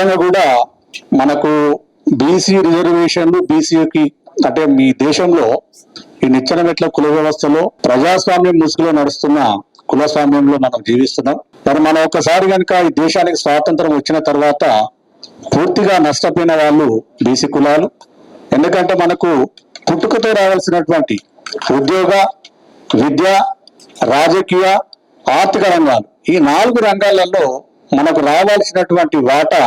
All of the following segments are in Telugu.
నిజంగా కూడా మనకు బీసీ రిజర్వేషన్లు బీసీకి అంటే మీ దేశంలో ఈ నిచ్చెన మెట్ల కుల వ్యవస్థలో ప్రజాస్వామ్యం ముసుగులో నడుస్తున్న కులస్వామ్యంలో మనం జీవిస్తున్నాం. మరి మనం ఒకసారి కనుక ఈ దేశానికి స్వాతంత్రం వచ్చిన తర్వాత పూర్తిగా నష్టపోయిన వాళ్ళు బీసీ కులాలు. ఎందుకంటే మనకు పుట్టుకతో రావాల్సినటువంటి ఉద్యోగ విద్య రాజకీయ ఆర్థిక రంగాలు ఈ నాలుగు రంగాలలో మనకు రావాల్సినటువంటి వాటా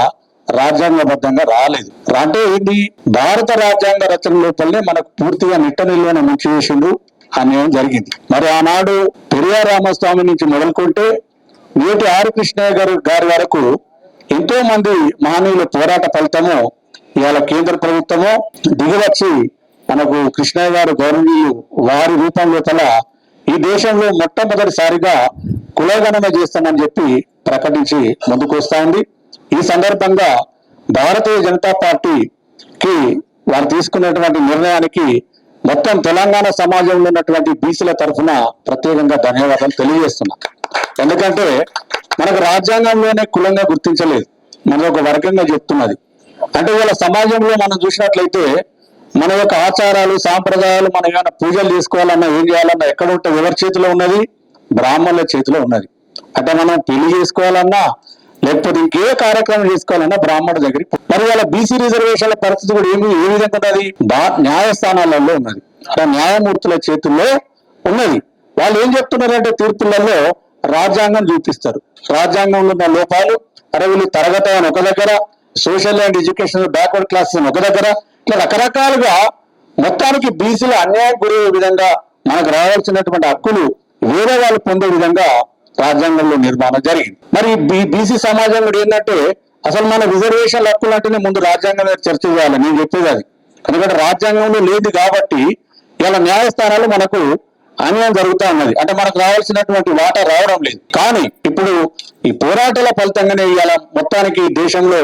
రాజ్యాంగబద్ధంగా రాలేదు. అంటే ఏంటి? భారత రాజ్యాంగ రచన లోపలనే మనకు పూర్తిగా నిట్ట నిల్వన ముంచివేసిండు అన్యాయం జరిగింది. మరి ఆనాడు పెరియార్ రామస్వామి నుంచి మొదలుకుంటే నేటి ఆర్ కృష్ణయ్య గారు గారి వరకు ఎంతో మంది మహనీయుల పోరాట ఫలితము ఇవాళ కేంద్ర ప్రభుత్వము దిగివచ్చి మనకు కృష్ణయ్య గారు గౌరవీయులు వారి రూపం లోపల ఈ దేశంలో మొట్టమొదటిసారిగా కులగణన చేస్తామని చెప్పి ప్రకటించి ముందుకు వస్తా ఉంది. ఈ సందర్భంగా భారతీయ జనతా పార్టీకి వారు తీసుకున్నటువంటి నిర్ణయానికి మొత్తం తెలంగాణ సమాజంలో ఉన్నటువంటి బీసీల తరఫున ప్రత్యేకంగా ధన్యవాదాలు తెలియజేస్తున్నా. ఎందుకంటే మనకు రాజ్యాంగంలోనే కులంగా గుర్తించలేదు. మన ఒక వర్గంగా చెప్తున్నది. అంటే వీళ్ళ సమాజంలో మనం చూసినట్లయితే మన యొక్క ఆచారాలు సాంప్రదాయాలు మనం ఏమైనా పూజలు చేసుకోవాలన్నా ఏం చేయాలన్నా ఎక్కడ ఉంటే ఎవరి చేతిలో ఉన్నది? బ్రాహ్మణుల చేతిలో ఉన్నది. అంటే మనం పెళ్ళి చేసుకోవాలన్నా లేకపోతే ఇంకే కార్యక్రమం చేసుకోవాలన్నా బ్రాహ్మణ దగ్గరికి మరి వాళ్ళ బీసీ రిజర్వేషన్ల పరిస్థితి కూడా ఏమి ఏ విధంగా ఉన్నది బా- న్యాయస్థానాలలో ఉన్నది. అలా న్యాయమూర్తుల చేతుల్లో ఉన్నది. వాళ్ళు ఏం చెప్తున్నారంటే తీర్పులలో రాజ్యాంగం చూపిస్తారు. రాజ్యాంగంలో ఉన్న లోపాలు అరవులు తరగత అని ఒక దగ్గర social and education backward classes అని ఒక దగ్గర ఇట్లా రకరకాలుగా మొత్తానికి బీసీలు అన్యాయం గురయ్యే విధంగా మనకు రావాల్సినటువంటి హక్కులు వేరే వాళ్ళు పొందే విధంగా రాజ్యాంగంలో నిర్మాణం జరిగింది. మరి బీసీ సమాజం కూడా ఏంటంటే అసలు మన రిజర్వేషన్ హక్కులు అంటేనే ముందు రాజ్యాంగం మీద చర్చ చేయాలి నేను చెప్పేది అది. ఎందుకంటే రాజ్యాంగంలో లేదు కాబట్టి ఇలా న్యాయస్థానాలు మనకు అన్యాయం జరుగుతూ ఉన్నది. అంటే మనకు రావాల్సినటువంటి వాటా రావడం లేదు. కానీ ఇప్పుడు ఈ పోరాటాల ఫలితంగానే ఇలా మొత్తానికి దేశంలో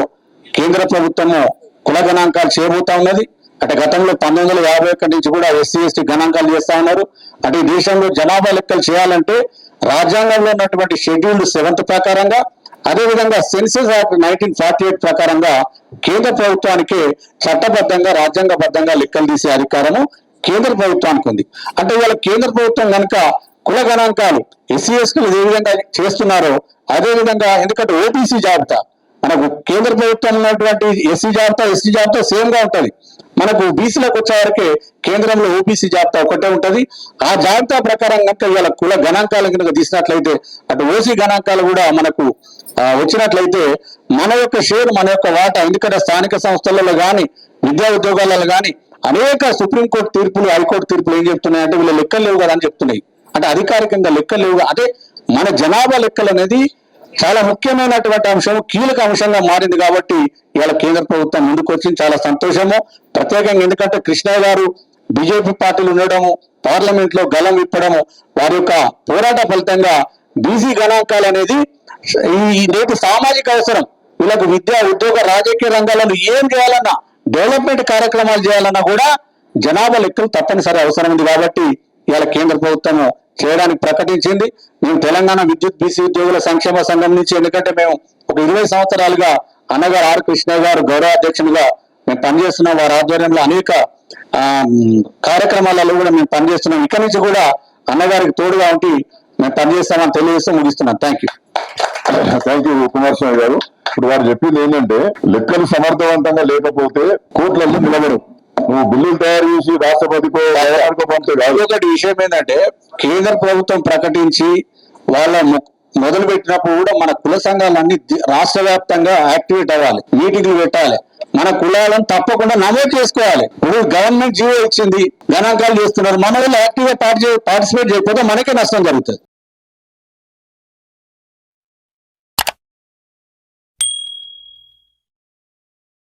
కేంద్ర ప్రభుత్వము కుల గణాంకాలు చేయబోతా ఉన్నది. అంటే గతంలో పంతొమ్మిది వందల యాభై ఒకటి నుంచి కూడా ఎస్సీ ఎస్టీ గణాంకాలు చేస్తా ఉన్నారు. అంటే ఈ దేశంలో జనాభా లెక్కలు చేయాలంటే రాజ్యాంగంలో ఉన్నటువంటి షెడ్యూల్డ్ సెవెంత్ ప్రకారంగా అదేవిధంగా census act nineteen forty eight ప్రకారంగా కేంద్ర ప్రభుత్వానికి చట్టబద్ధంగా రాజ్యాంగబద్ధంగా లెక్కలు తీసే అధికారము కేంద్ర ప్రభుత్వానికి ఉంది. అంటే ఇవాళ కేంద్ర ప్రభుత్వం కనుక కుల గణాంకాలు ఎస్సీ ఎస్టీలు ఏ విధంగా చేస్తున్నారో అదే విధంగా ఎందుకంటే ఓబీసీ జాబితా మనకు కేంద్ర ప్రభుత్వం ఉన్నటువంటి ఎస్సీ జాబితా ఎస్సీ జాబితా సేమ్గా ఉంటుంది. మనకు బీసీలకు వచ్చేవరకే కేంద్రంలో ఓబీసీ జాబితా ఒకటే ఉంటుంది. ఆ జాబితా ప్రకారం కనుక ఇవాళ కుల గణాంకాలు కనుక తీసినట్లయితే అటు ఓసీ గణాంకాలు కూడా మనకు వచ్చినట్లయితే మన యొక్క షేర్ మన యొక్క వాటా ఎందుకంటే స్థానిక సంస్థలలో కానీ విద్యా ఉద్యోగాలలో కానీ అనేక సుప్రీంకోర్టు తీర్పులు హైకోర్టు తీర్పులు ఏం చెప్తున్నాయి అంటే వీళ్ళు లెక్కలు లేవు కదా అని చెప్తున్నాయి. అంటే అధికారికంగా లెక్కలు లేవు అదే మన జనాభా లెక్కలు అనేది చాలా ముఖ్యమైనటువంటి అంశం కీలక అంశంగా మారింది కాబట్టి ఇవాళ కేంద్ర ప్రభుత్వం ముందుకు వచ్చింది చాలా సంతోషము. ప్రత్యేకంగా ఎందుకంటే కృష్ణ గారు బీజేపీ పార్టీలు ఉండడము పార్లమెంట్లో గలం విప్పడము వారి యొక్క పోరాట ఫలితంగా బీసీ గణాంకాలు అనేది ఈ నేటి సామాజిక అవసరం. వీళ్ళకు విద్య ఉద్యోగ రాజకీయ రంగాలను ఏం చేయాలన్నా డెవలప్మెంట్ కార్యక్రమాలు చేయాలన్నా కూడా జనాభా లెక్కలు తప్పనిసరి అవసరం ఉంది కాబట్టి ఇవాళ కేంద్ర ప్రభుత్వము చేయడానికి ప్రకటించింది. మేము తెలంగాణ విద్యుత్ బీసీ ఉద్యోగుల సంక్షేమ సంఘం నుంచి ఎందుకంటే మేము ఒక ఇరవై సంవత్సరాలుగా అన్నగారు ఆర్ కృష్ణ గారు గౌరవ అధ్యక్షునిగా మేము పనిచేస్తున్నాం వారి ఆధ్వర్యంలో అనేక ఆ, కార్యక్రమాలలో కూడా మేము పనిచేస్తున్నాం. ఇక్కడి నుంచి కూడా అన్నగారికి తోడుగా ఉండి మేము పనిచేస్తామని తెలియజేస్తూ ముగిస్తున్నాం. Thank you thank you Kumaraswamy garu. ఇప్పుడు వారు చెప్పింది ఏంటంటే లెక్కలు సమర్థవంతంగా లేకపోతే కోట్లలో నిలబడవు నువ్వు బిల్లులు తయారు చేసి రాష్ట్రపతికో ఎవరికో పంపితే విషయం ఏంటంటే కేంద్ర ప్రభుత్వం ప్రకటించి వాళ్ళ మొదలు పెట్టినప్పుడు కూడా మన కుల సంఘాలన్నీ రాష్ట్ర వ్యాప్తంగా యాక్టివేట్ అవ్వాలి మీటింగ్లు పెట్టాలి. మన కులాలను తప్పకుండా నమోదు చేసుకోవాలి. ఇప్పుడు గవర్నమెంట్ జీవో ఇచ్చింది గణాంకాలు చేస్తున్నారు. మన వాళ్ళు యాక్టివ్గా పార్టిసిపేట్ చేయకపోతే మనకే నష్టం జరుగుతుంది.